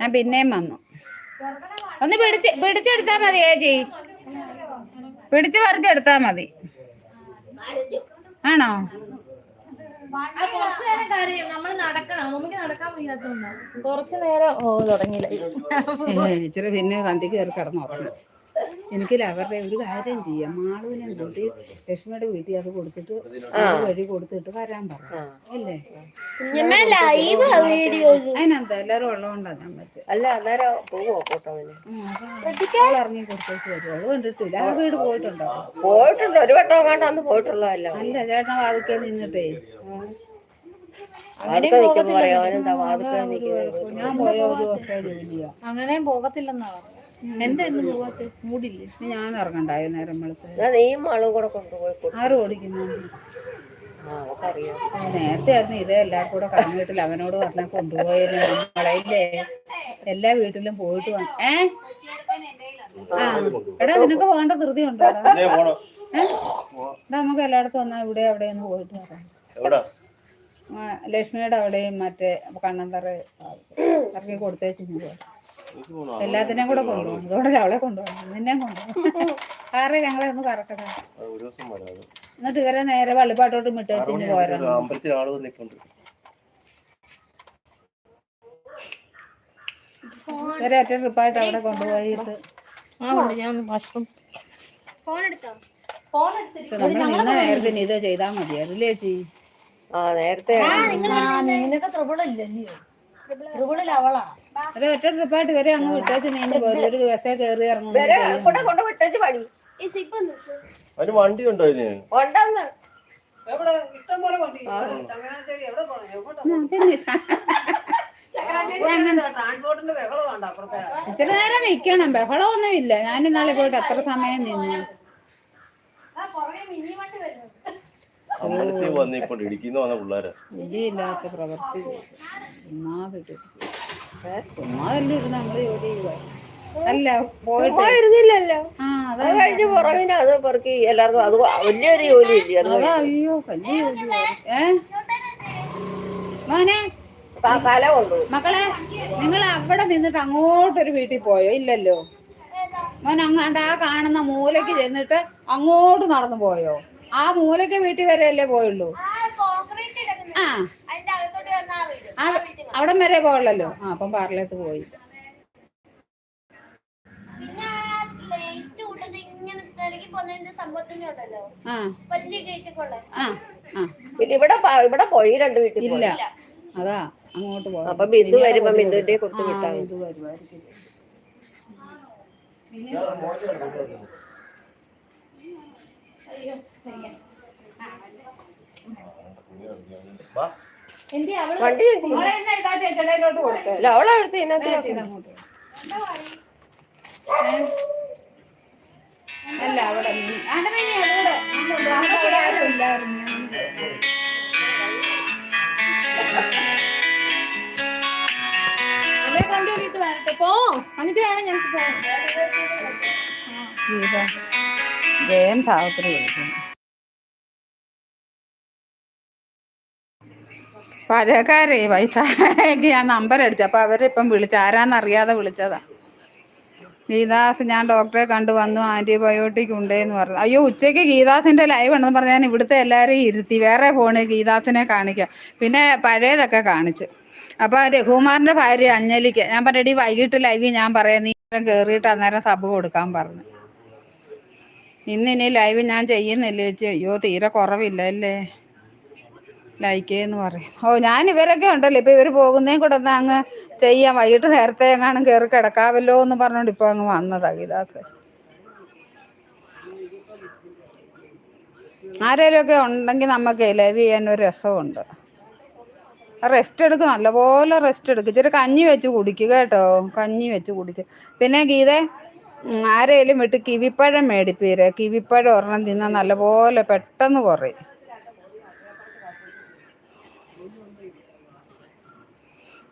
ഞാൻ പിന്നെയും വന്നു. ഒന്ന് പിടിച്ച് പിടിച്ചെടുത്താ മതി ഏജി പിടിച്ച് പറിച്ചെടുത്താ മതി. ആണോ? കുറച്ചു നേരം കാര്യം. നമ്മൾ നടക്കണം. മമ്മിക്ക് നടക്കാൻ വയ്യാത്തോണ്ടാ. കുറച്ച് നേരം ഓ തുടങ്ങിയില്ല. ഇച്ചിരി പിന്നെ വന്തി കയറി കിടന്നുറങ്ങും എനിക്ക് അവരുടെ ഒരു കാര്യം ചെയ്യാം. മാളുവിനെ കൂട്ടി ലക്ഷ്മിയുടെ വീട്ടിൽ അത് കൊടുത്തിട്ട് വഴി കൊടുത്തിട്ട് വരാൻ പറഞ്ഞു അല്ലേ? ലൈവ് വീഡിയോ അതിനെന്താ എല്ലാരും ഉള്ളതുകൊണ്ടാ ഞാൻ വെച്ചത് അല്ല അന്നേരം പോവോ ഫോട്ടോവിന് ഇറങ്ങി കൊടുത്തേക്ക് വരും. അത് കണ്ടിട്ടില്ല ആ വീട് പോയിട്ടുണ്ടോ? പോയിട്ടുണ്ട്. ഒരു വട്ടം കണ്ട് അന്ന് പോയിട്ടുള്ളതല്ല. അല്ല ചേട്ടൻ വാതിക്കെ നിന്നിട്ടേ. ഞാൻ പോയ ഒരു ജോലിയാ അങ്ങനെ പോകത്തില്ലെന്നാ. എന്താ ഇന്ന് പോവാത്ത? മൂടില്ലേ? ഞാൻ ഇറങ്ങണ്ടായ നേരം വെളുത്ത് എന്നാ നീയും ആളും കൂടെ കൊണ്ടുപോയി കൊടു ആര് ഓടിക്കുന്നു? ആ അവക്കറിയാം നേരത്തെ ആയിരുന്നു ഇതേ എല്ലാവർക്കും കൂടെ കടന്നു വീട്ടിൽ അവനോട് പറഞ്ഞ നമ്മളെ എല്ലാ വീട്ടിലും പോയിട്ട് വന്ന്. ഏ? ആ എടാ നിനക്ക് പോകേണ്ട ധൃതി ഉണ്ടോ? എടാ നമുക്ക് എല്ലായിടത്തും വന്നാ ഇവിടെ അവിടെ ഒന്ന് പോയിട്ട് വരാം. ലക്ഷ്മിയുടെ അവിടെയും മറ്റേ കണ്ണന്തറ ഇറക്കി കൊടുത്തേച്ചു എല്ലാത്തിനെയും കൂടെ കൊണ്ടുപോകും. ഇതോടെ അവളെ കൊണ്ടുപോകണം നിന്നെ കൊണ്ടുപോകും. ആരെ ഞങ്ങളെ ഒന്ന് കറക്കട്ടെ? ഒരു ദിവസം വരാം എന്നിട്ട് ഇവരെ നേരെ വള്ളിപ്പാട്ടോട്ട് മിട്ടത്തിന് പോരണം അമ്പലത്തിൽ ആൾ വന്നിട്ടുണ്ട്. ഇവരെ ഒറ്റ ട്രിപ്പായിട്ട് അവിടെ കൊണ്ടുപോയിട്ട് ആ ഉണ്ട് ഞാൻ ഒന്ന് വാഷ്റൂം പക്ഷെ നമ്മൾ നിന്ന നേരത്തിന് ഇത് ചെയ്താൽ മതിയായിരുന്നു ചേച്ചി? ആ നേരത്തെ നിനക്ക് ത്രിപിളില്ലല്ലോ ത്രിപിളിൽ അവളാ. അത് ഒറ്റ ട്രിപ്പായിട്ട് വരെ അങ്ങ് വിട്ടേച്ച് നീന്തി പോയി ഒരു ബസ്സേ കയറി ഇറങ്ങും. കൊണ്ട് വിട്ടേച്ച് പണി അതിന് വണ്ടി ഉണ്ടോ ഇതിന്? ഉണ്ടെന്ന്? ഇച്ചിരി നേരം നിക്കണം ബഹളമൊന്നും ഇല്ല. ഞാൻ ഇന്നാളെ പോയിട്ട് അത്ര സമയം നിന്നു. ഇല്ലാത്ത പ്രവർത്തി ഇടിക്കുന്നു വന്ന പിള്ളേരെ. വിധിയില്ലാത്ത പ്രവൃത്തി. നമ്മൾ ജോലി ചെയ്യുക അല്ല പോയിട്ട് ആ അതാ അത് കഴിഞ്ഞ് പുറകിന് അത് പെറുക്കി എല്ലാവർക്കും അത് വലിയൊരു ജോലി ഇല്ലേ അത് അതാ അയ്യോ വലിയ ഏ മോനെ കൊണ്ടുപോകും മക്കളെ നിങ്ങൾ അവിടെ നിന്നിട്ട് അങ്ങോട്ടൊരു വീട്ടിൽ പോയോ ഇല്ലല്ലോ മോൻ അങ്ങാണ്ട് ആ കാണുന്ന മൂലയ്ക്ക് ചെന്നിട്ട് അങ്ങോട്ട് നടന്നു പോയോ ആ മൂലയ്ക്ക് വീട്ടിൽ വരെയല്ലേ പോയുള്ളൂ ആ ആ അവിടം വരെ പോയുള്ളല്ലോ ആ അപ്പം പാർലത്ത് പോയി. പിന്നെ ഇവിടെ ഇവിടെ പോയി രണ്ട് വീട്ടിൽ. ഇല്ല. അതാ അങ്ങോട്ട് പോയി അപ്പൊ ബിന്ദു വരുമ്പോ ബിന്ദുവിന്റെ കൊടുത്ത് വിട്ടാ ബിന്ദു വരുമായിരിക്കും വണ്ടി അല്ല അവളെ അടുത്ത് ഇതിനകത്ത് അല്ല അവിടെ കൊണ്ടുപോയിട്ട് വരട്ടെ. പോ. എന്നിട്ട് വേണം ഞങ്ങൾക്ക് പോകാൻ. ദീപ, ജയൻ ഭാവത്തിൽ വിളിക്കുന്നു. പാചകക്കാരെ വൈഫായ്ക്ക് ഞാൻ നമ്പർ അടിച്ചു. അപ്പൊ അവരിപ്പം വിളിച്ചു. ആരാന്നറിയാതെ വിളിച്ചതാ. ഗീതാസ് ഞാൻ ഡോക്ടറെ കണ്ടു. വന്നു. ആന്റിബയോട്ടിക് ഉണ്ടേന്ന് പറഞ്ഞു. അയ്യോ ഉച്ചയ്ക്ക് ഗീതാസിന്റെ ലൈവ് ഉണ്ടെന്ന് പറഞ്ഞാൽ ഞാൻ ഇവിടുത്തെ എല്ലാവരെയും ഇരുത്തി. വേറെ ഫോണ് ഗീതാസിനെ കാണിക്കാം. പിന്നെ പഴയതൊക്കെ കാണിച്ചു. അപ്പൊ രഘുമാറിന്റെ ഭാര്യ അഞ്ജലിക്ക് ഞാൻ പറഞ്ഞടി വൈകിട്ട് ലൈവ് ഞാൻ പറയാം. നീ കയറിയിട്ട് അന്നേരം സബ് കൊടുക്കാൻ പറഞ്ഞു. ഇന്നിനി ഇനി ലൈവ് ഞാൻ ചെയ്യുന്നില്ല ചേച്ചി. അയ്യോ തീരെ കുറവില്ല അല്ലേ? ലൈക്ക് എന്ന് പറയും. ഓ ഞാൻ ഇവരൊക്കെ ഉണ്ടല്ലോ. ഇപ്പൊ ഇവർ പോകുന്നേം കൂടെ ഒന്ന് അങ്ങ് ചെയ്യാം. വൈകിട്ട് നേരത്തെ എങ്ങാനും കയറി കിടക്കാവല്ലോ എന്ന് പറഞ്ഞോണ്ട് ഇപ്പൊ അങ്ങ് വന്നതാ ഗീതാസ് ആരേലും ഒക്കെ ഉണ്ടെങ്കിൽ നമുക്ക് ലൈവ് ചെയ്യാൻ ഒരു രസമുണ്ട്. റെസ്റ്റ് എടുക്കും നല്ലപോലെ റെസ്റ്റ് എടുക്കും. ഇച്ചിരി കഞ്ഞി വെച്ച് കുടിക്കുക കേട്ടോ. കഞ്ഞി വെച്ച് കുടിക്കുക പിന്നെ ഗീതേ ആരേലും വിട്ട് കിവിപ്പഴം മേടിപ്പീര് കിവിപ്പഴം ഒരെണ്ണം തിന്നാൽ നല്ലപോലെ പെട്ടെന്ന് കുറയും.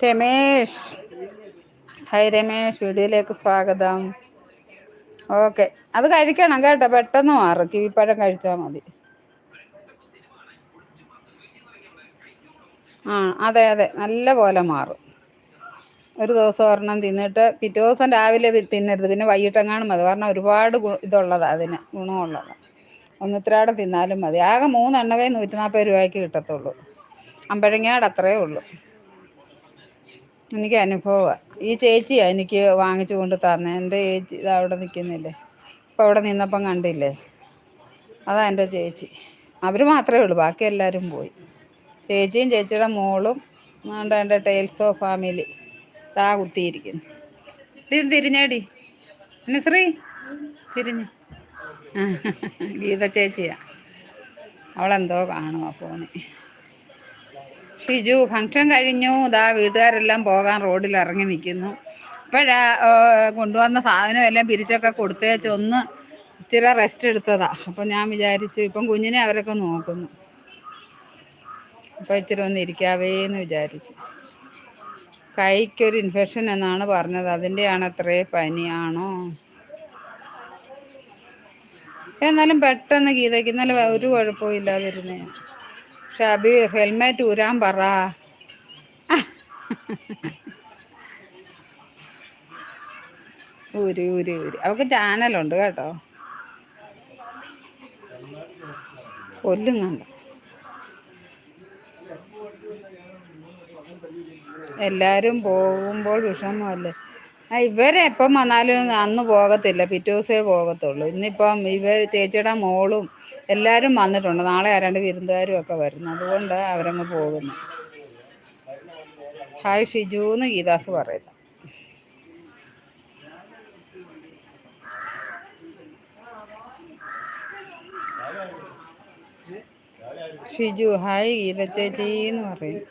രമേഷ്. ഹൈ രമേഷ് വീഡിയോയിലേക്ക് സ്വാഗതം. ഓക്കെ. അത് കഴിക്കണം കേട്ടോ പെട്ടെന്ന് മാറും. കിവിപ്പഴം കഴിച്ചാൽ മതി. ആ അതെ അതെ. നല്ല പോലെ മാറും. ഒരു ദിവസം ഒരെണ്ണം തിന്നിട്ട് പിറ്റേ ദിവസം രാവിലെ തിന്നരുത്. പിന്നെ വൈകിട്ടെങ്ങാനും മതി. കാരണം ഒരുപാട് ഇതുള്ളതാണ് അതിന്. ഗുണമുള്ളതാണ് ഒന്നിത്രാടെ തിന്നാലും മതി. ആകെ മൂന്നെണ്ണവേ നൂറ്റി നാൽപ്പത് രൂപയ്ക്ക് കിട്ടത്തുള്ളൂ. അമ്പഴങ്ങയുടെ അത്രയേ ഉള്ളൂ. എനിക്ക് അനുഭവമാണ് ഈ ചേച്ചിയാണ് എനിക്ക് വാങ്ങിച്ചു കൊണ്ട് തന്നെ. എന്റെ ചേച്ചി അവിടെ നിൽക്കുന്നില്ലേ? ഇപ്പം അവിടെ നിന്നപ്പം കണ്ടില്ലേ? അതാ എന്റെ ചേച്ചി. അവർ മാത്രമേ ഉള്ളൂ ബാക്കി എല്ലാവരും പോയി. ചേച്ചിയും ചേച്ചിയുടെ മോളും ആണ്ട് എന്റെ ടൈൽസ് ഓഫ് ഫാമിലി താ കുത്തിയിരിക്കുന്നു. ഇത് തിരിഞ്ഞേടി. ശ്രീ തിരിഞ്ഞ്. ഗീത ചേച്ചിയാ. അവളെന്തോ കാണുമോ ആ ഫോണിൽ. ഷിജു ഫംഗ്ഷൻ കഴിഞ്ഞു. ഇതാ വീട്ടുകാരെല്ലാം പോകാൻ റോഡിൽ ഇറങ്ങി നിൽക്കുന്നു. ഇപ്പോഴാ കൊണ്ടുവന്ന സാധനം എല്ലാം പിരിച്ചൊക്കെ കൊടുത്തേച്ച് ഒന്ന് ഇച്ചിരി റെസ്റ്റ് എടുത്തതാ. അപ്പം ഞാൻ വിചാരിച്ചു ഇപ്പം കുഞ്ഞിനെ അവരൊക്കെ നോക്കുന്നു. അപ്പം ഇച്ചിരി ഒന്ന് ഇരിക്കാവേ എന്ന് വിചാരിച്ചു. കൈക്കൊരു ഇൻഫെക്ഷൻ എന്നാണ് പറഞ്ഞത്. അതിന്റെയാണ് അത്രേ പനിയാണോ? എന്നാലും പെട്ടെന്ന് ഗീതയ്ക്ക് ഇന്നലെ ഒരു കുഴപ്പവും ഇല്ലാതിരുന്നേ. ഷാബി ഹെൽമെറ്റ് ഊരാൻ പറ. ഊരി ഊരി ഊരി. അവൾക്ക് ചാനലുണ്ട് കേട്ടോ. കൊല്ലും കണ്ട എല്ലാവരും പോകുമ്പോൾ വിഷമമല്ലേ ആ ഇവരെ എപ്പം വന്നാലും അന്ന് പോകത്തില്ല. പിറ്റേ ദിവസമേ പോകത്തുള്ളൂ. ഇന്നിപ്പം ഇവർ ചേച്ചിയുടെ മോളും എല്ലാവരും വന്നിട്ടുണ്ട്. നാളെ ആരാണ്ട് വിരുന്നുകാരും ഒക്കെ വരുന്നു. അതുകൊണ്ട് അവരങ്ങ് പോകുന്നു. ഹായ് ഷിജു എന്ന് ഗീതാസ് പറയുന്നു. ഷിജു ഹായ് ഗീത ചേച്ചി എന്ന് പറയും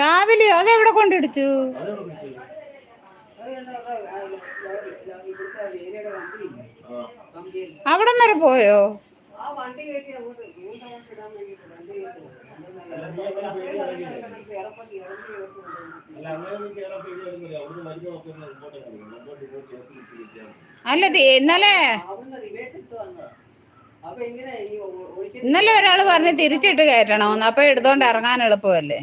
രാവിലെയോ അതെവിടെ കൊണ്ടിടിച്ചു അവിടം വരെ പോയോ? അല്ല ഇന്നലെ ഇന്നലെ ഒരാൾ പറഞ്ഞ് തിരിച്ചിട്ട് കയറ്റണമെന്ന്. അപ്പൊ എടുത്തോണ്ട് ഇറങ്ങാൻ എളുപ്പമല്ലേ?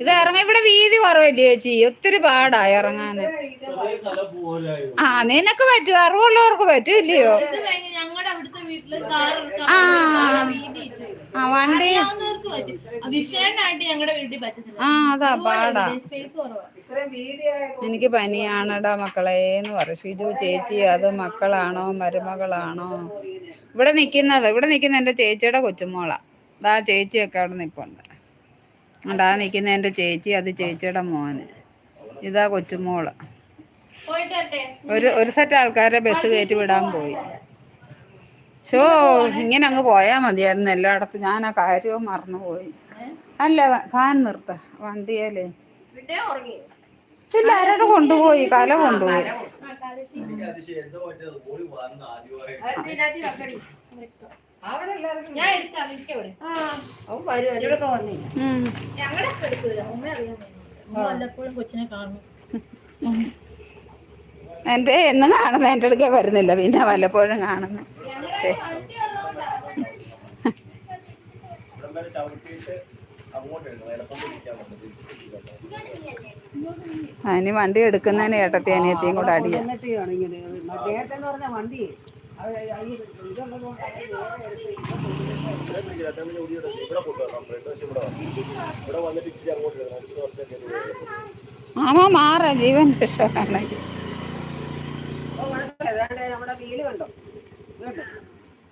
ഇത് ഇറങ്ങ ഇവിടെ വീതി കുറവല്ലേ ചേച്ചി? ഒത്തിരി പാടാ ഇറങ്ങാന് ആ നിനക്ക് പറ്റും അറിവുള്ളവർക്ക് പറ്റും ഇല്ലയോ ഇത് അവിടുത്തെ വീട്ടിൽ കാർ ആ. ആ വണ്ടി. ആ അതാ പാടാ. എനിക്ക് പനിയാണടാ മക്കളെ എന്ന് പറയും. ഷിജു ചേച്ചി അത് മക്കളാണോ മരുമകളാണോ? ഇവിടെ നിൽക്കുന്നത് ഇവിടെ നിൽക്കുന്ന എന്റെ ചേച്ചിയുടെ കൊച്ചുമോളാ. അതാ ചേച്ചിയൊക്കെ അവിടെ നിൽപ്പുണ്ട് അതാ നിൽക്കുന്ന എന്റെ ചേച്ചി അത് ചേച്ചിയുടെ മോന്. ഇതാ കൊച്ചുമോൾ. ഒരു ഒരു സെറ്റ് ആൾക്കാരെ ബസ് കയറ്റി വിടാൻ പോയി. ഷോ ഇങ്ങനെ അങ്ങ് പോയാൽ മതിയായിരുന്നു എല്ലായിടത്തും. ഞാൻ ആ കാര്യവും മറന്നുപോയി. അല്ല ഫാൻ നിർത്ത. വണ്ടിയല്ലേ പിന്നെ ഉറങ്ങി. ഇല്ല ആരോട് കൊണ്ടുപോയി. കല കൊണ്ടുപോയി. അതിനകത്ത് ഞാൻ എടുക്കാം നിൽക്കവിടെ ആ അവൻ വരും എന്നോടൊക്കെ വന്നില്ല. ഉം. ഞങ്ങളുടെ ഒക്കെ എടുക്കൂല ഉമ്മ അറിയാൻ വല്ലപ്പോഴും കൊച്ചിനെ കാണും. എന്റെ എന്നും കാണുന്ന? എന്റെ അടുക്കേ വരുന്നില്ല പിന്നെ വല്ലപ്പോഴും കാണുന്നു. അനി വണ്ടി അതിന് എടുക്കുന്നതിന് ഏട്ടത്തി അനിയത്തിയും കൂടെ അടിയാ. എന്നിട്ട് ഇങ്ങനെ നേരത്തെ എന്ന് പറഞ്ഞ വണ്ടി ആമ മാറ ജീവൻ. ഏതാണ്ട് നമ്മുടെ വീൽ കണ്ടോ? കേട്ടോ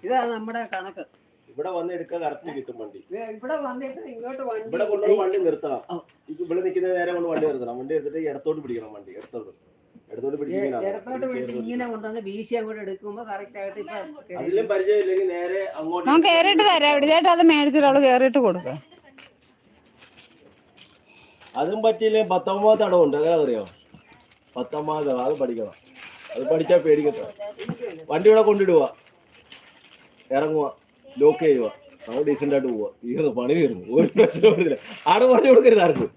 ഇതാ നമ്മുടെ കണക്ക്. ഇവിടെ വന്ന് എടുക്കാൻ കറക്റ്റ് കിട്ടും വണ്ടി. ഇവിടെ വന്നിട്ട് ഇങ്ങോട്ട് വണ്ടി ഇവിടെ കൊണ്ടുവന്ന് വണ്ടി നിർത്തണം. ഇത് ഇവിടെ നിൽക്കുന്ന നേരം കൊണ്ട് വണ്ടി നിർത്തണം. വണ്ടി എടുത്തിട്ട് ഇടത്തോട്ട് പിടിക്കണം വണ്ടി ഇടത്തോട്ട്. ഇടത്തോട്ട് പിടിക്കുന്നതിനാണ് ഇടത്തോട്ട് വിളിച്ച് ഇങ്ങനെ കൊണ്ടുവന്ന് വീശി അങ്ങോട്ട് എടുക്കുമ്പോ കറക്റ്റ് ആയിട്ട് ഇപ്പൊ അതിലും പരിചയം നേരെ അങ്ങോട്ട് അവൻ കയറിയിട്ട് തരാം ഇവിടെ ചേട്ടാ അത് മേടിച്ചിട്ട് അവൾ കയറിയിട്ട് കൊടുക്ക. അതും പറ്റിയില്ലേ. പത്തൊമ്പത് അടവുണ്ട് അങ്ങനെ അറിയോ? പത്തൊമ്പത് അത് പഠിക്കണം. അത് പഠിച്ചാ പേടിക്കട്ടെ. വണ്ടി ഇവിടെ കൊണ്ടിടുക ഇറങ്ങുക ലോക്ക് ചെയ്യുക നമ്മൾ ഡീസെന്റ് ആയിട്ട് പോവുക തീർന്നു പണി തീർന്നു. ഒരു പ്രശ്നം വരുന്നില്ല ആടെ പറഞ്ഞു കൊടുക്കരുത് ആർക്കും.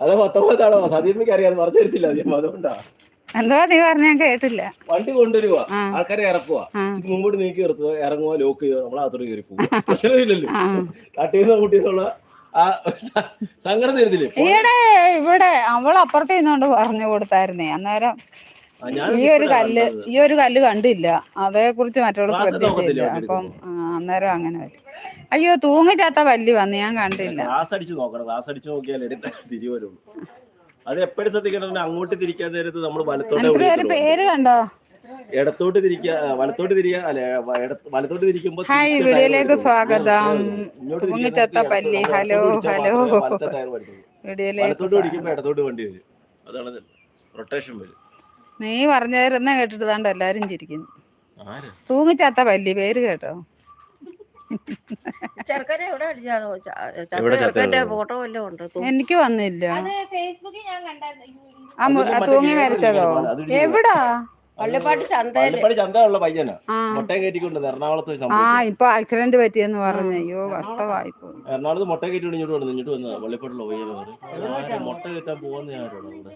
അത് പത്തൊമ്പത് അടവാ സതീർമിക്ക് അറിയാതെ പറഞ്ഞു തരത്തില്ല അതുകൊണ്ടാ. എന്തോ നീ പറഞ്ഞ ഞാൻ കേട്ടില്ല. വണ്ടി കൊണ്ടുവരുക ആൾക്കാരെ ഇറക്കുക മുമ്പോട്ട് നീക്കി നിർത്തുക ഇറങ്ങുക ലോക്ക് ചെയ്യുക നമ്മൾ അകത്തോട്ട് കയറി പ്രശ്നമില്ലല്ലോ. തട്ടിയെന്ന കുട്ടിയെന്നുള്ള സങ്കടം തരുന്നില്ലേ? ഈയിടെ ഇവിടെ അവൾ അപ്പുറത്ത് നിന്നോണ്ട് പറഞ്ഞു കൊടുത്തായിരുന്നേ. അന്നേരം ഈ ഒരു കല്ല് ഈ ഒരു കല്ല് കണ്ടില്ല. അതേ കുറിച്ച് മറ്റുള്ള ശ്രദ്ധിച്ചില്ല. അപ്പം അന്നേരം അങ്ങനെ വരും അയ്യോ തൂങ്ങിച്ചാത്ത പല്ലി വന്ന് ഞാൻ കണ്ടില്ല. ഗ്ലാസ് അടിച്ച് നോക്കണം. ഗ്ലാസ് അടിച്ച് നോക്കിയാൽ എടുത്ത് തിരി വരുള്ളൂ അത് എപ്പോഴും ശ്രദ്ധിക്കണം അങ്ങോട്ട് തിരിക്കാൻ നേരത്ത് നമ്മൾ വലത്തോട്ട് പേര് കണ്ടോ? ഇടത്തോട്ട് തിരിക്ക വലത്തോട്ട് തിരിക്ക അല്ലെ വലത്തോട്ട് തിരിക്കുമ്പോ ഹായ് വീഡിയോയിലേക്ക് സ്വാഗതം. തിരിക്കാൻ പല്ലി. Hello hello. വലത്തോട്ട്. പിടിക്കുമ്പോ ഇടത്തോട്ട് വണ്ടി വരും. അതാണ് റൊട്ടേഷൻ വരും. നീ പറഞ്ഞായിരുന്ന കേട്ടിട്ട് എല്ലാരും ചിരിക്കുന്നു. തൂങ്ങിച്ചാത്ത പല്ലി. പേര് കേട്ടോ. ചെറുക്കനെ എവിടെ ചെറുക്കന്റെ ഫോട്ടോ വല്ലതും ഉണ്ട്? എനിക്ക് വന്നില്ല. അത് ഫേസ്ബുക്കിൽ ഞാൻ കണ്ടായിരുന്നു. തൂങ്ങി മരിച്ചതോ എവിടാ? പള്ളിപ്പാട്ട് ചന്തയുള്ള പയ്യനാ. ആ. മുട്ടയും കയറ്റിക്കൊണ്ട് എറണാകുളത്ത് പോയി ആ ഇപ്പൊ ആക്സിഡന്റ് പറ്റിയെന്ന് പറഞ്ഞു. അയ്യോ കഷ്ടമായി എറണാകുളത്ത് മുട്ട കയറ്റിക്കൊണ്ട് ഇങ്ങോട്ട് വന്നു ഇങ്ങോട്ട് വന്ന പള്ളിപ്പാട്ടുള്ള പയ്യനാണ് മുട്ട കയറ്റാൻ പോവാന്ന് ഞാൻ ആരോടാ ഇവിടെ?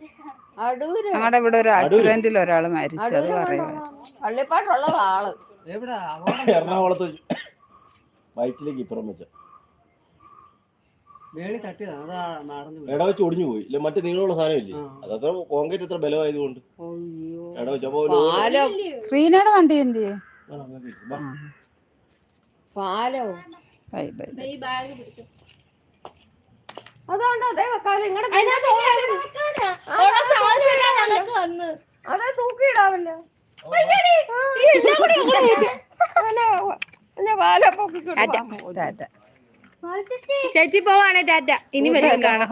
ഞങ്ങളുടെ ഇവിടെ ഒരു ആക്സിഡന്റിൽ ഒരാൾ മരിച്ചു. അത് അടൂര് പറയാ ആൾ. എറണാകുളത്ത് വയറ്റിലേക്ക് ഇപ്പുറം വെച്ച. വേളി അതാ നടന്നു ഇട വെച്ച് ഒടിഞ്ഞു പോയി. ഇല്ല മറ്റേ നീളമുള്ള സാധനമില്ലേ? അത് അത്ര അതത്ര കോൺക്രീറ്റ് അത്ര ബലമായതുകൊണ്ട്. അയ്യോ. ഇട വെച്ചപ്പോ പാലം. ശ്രീനയുടെ വണ്ടി എന്ത് പാലോ? ബൈ ബൈ ഈ ബാഗ് പിടിച്ചു. അതുകൊണ്ട് അതേ തൂക്കിയിടാവല്ലോ. ടാറ്റ ചേച്ചി പോവാണേ ടാറ്റ. ഇനി വരും. കാണാം.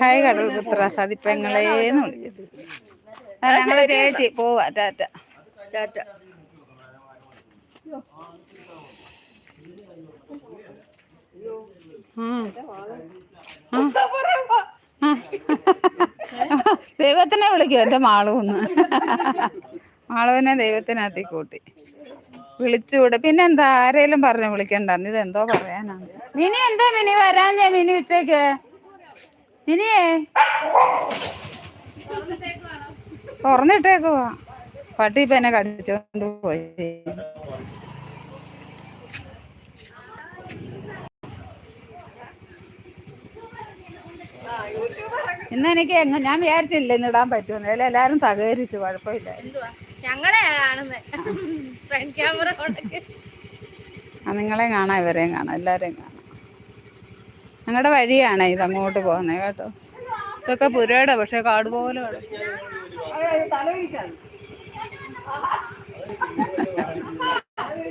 ഹായ് കടൽ പുത്ര സതിപ്പങ്ങളേന്ന് വിളിച്ചത് ഞങ്ങളെ ചേച്ചി പോവാ ടാറ്റ. ടാറ്റ. ദൈവത്തിനെ വിളിക്കും എന്റെ മാളൂന്ന്. മാളുവിനെ ദൈവത്തിനകത്തി കൂട്ടി. വിളിച്ചുകൂടെ. പിന്നെന്താ? ആരേലും പറഞ്ഞു വിളിക്കണ്ട. ഇതെന്തോ പറയാനാ. മിനി എന്താ മിനി? വരാൻ ഞാൻ മിനി ഉച്ചയ്ക്ക് മിനിയേ. തുറന്നിട്ടേക്കുവാ പട്ടി ഇപ്പൊ എന്നെ കടിച്ചോണ്ട് പോയി. ഇന്ന് എനിക്ക് എങ്ങ ഞാൻ വിചാരിച്ചില്ല ഇന്ന് ഇടാൻ പറ്റുമെന്ന് അതിൽ എല്ലാരും സഹകരിച്ചു. കുഴപ്പമില്ല. ഞങ്ങളെ ക്യാമറ ആ നിങ്ങളെ കാണാം ഇവരെയും കാണാം എല്ലാവരെയും കാണാം. ഞങ്ങളുടെ വഴിയാണ് ഇത് അങ്ങോട്ട് പോകുന്നത് കേട്ടോ. ഇതൊക്കെ പുരയുടെ പക്ഷെ കാട് പോലെ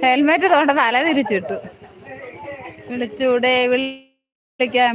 ഹെൽമെറ്റ് തോണ്ട തല തിരിച്ചിട്ടു വിളിച്ചൂടെ വിളിക്കാൻ